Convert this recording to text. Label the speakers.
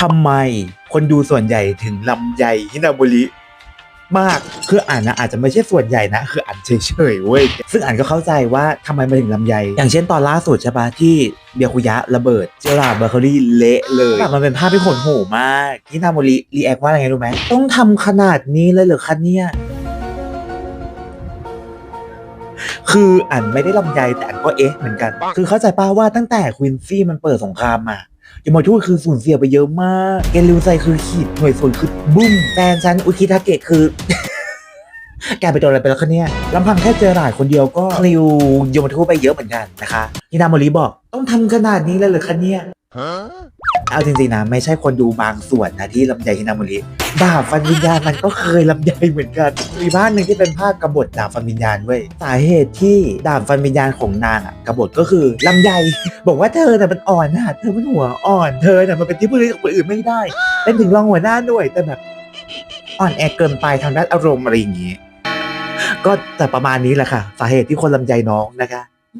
Speaker 1: ทำไมคนดูส่วนใหญ่ถึงลำไยฮินาบุริมากคืออ่านนะอาจจะไม่ใช่ส่วนใหญ่นะ คืออ่านเฉยๆเว้ยซึ่งอ่านก็เข้าใจว่าทำไมมันถึงลำไย อย่างเช่นตอนล่าสุดใช่ปะที่เบียคุยะระเบิด เจอราร์ดเบอร์เคอรี่เละเลยแบบมันเป็นภาพที่ขนหูมากฮินาบุริรีแอคว่าอะไรไงรู้ไหมต้องทำขนาดนี้เลยเหรอคะเนี่ยคืออ่านไม่ได้ลำไยแต่อ่านก็เอ๊ะเหมือนกัน คือเข้าใจป้าว่าตั้งแต่ควินซี่มันเปิดสงครามมา ยมทูตคือสูญเสียไปเยอะมากเกนริวไซคือขีดหน่วยส่วนคือบุ้มแฟนฉันอุคิทาเกะคือ แกไปโดนอะไรไปแล้วคะเนี่ยลำพังแค่เจอหลายคนเดียวก็คลิวยมทูตไปเยอะเหมือนกันนะคะฮินาโมริบอกต้องทำขนาดนี้เลยเหรอคะเนี่ย เอาจริงๆนะไม่ใช่คนดูบางส่วนนะที่ลำไยฮินาโมริดาบฟันวิญญาณมันก็เคยลำไยเหมือนกันมีภาคหนึ่งที่เป็นภาคกบฏดาบฟันวิญญาณเว้ยสาเหตุที่ดาบฟันวิญญาณของนางอะกบฏก็คือลำไยบอกว่าเธอน่มันอ่อนนะเธอมันหัวอ่อนเธอน่มันเป็นที่พึ่งกับคนอื่นไม่ได้ เป็นถึงรองหัวหน้าหน่วย แต่แบบอ่อนแอเกินไปทางด้านอารมณ์อะไรอย่างงี้ก็แต่ประมาณนี้แหละค่ะ สาเหตุที่คนลำไยน้องนะคะ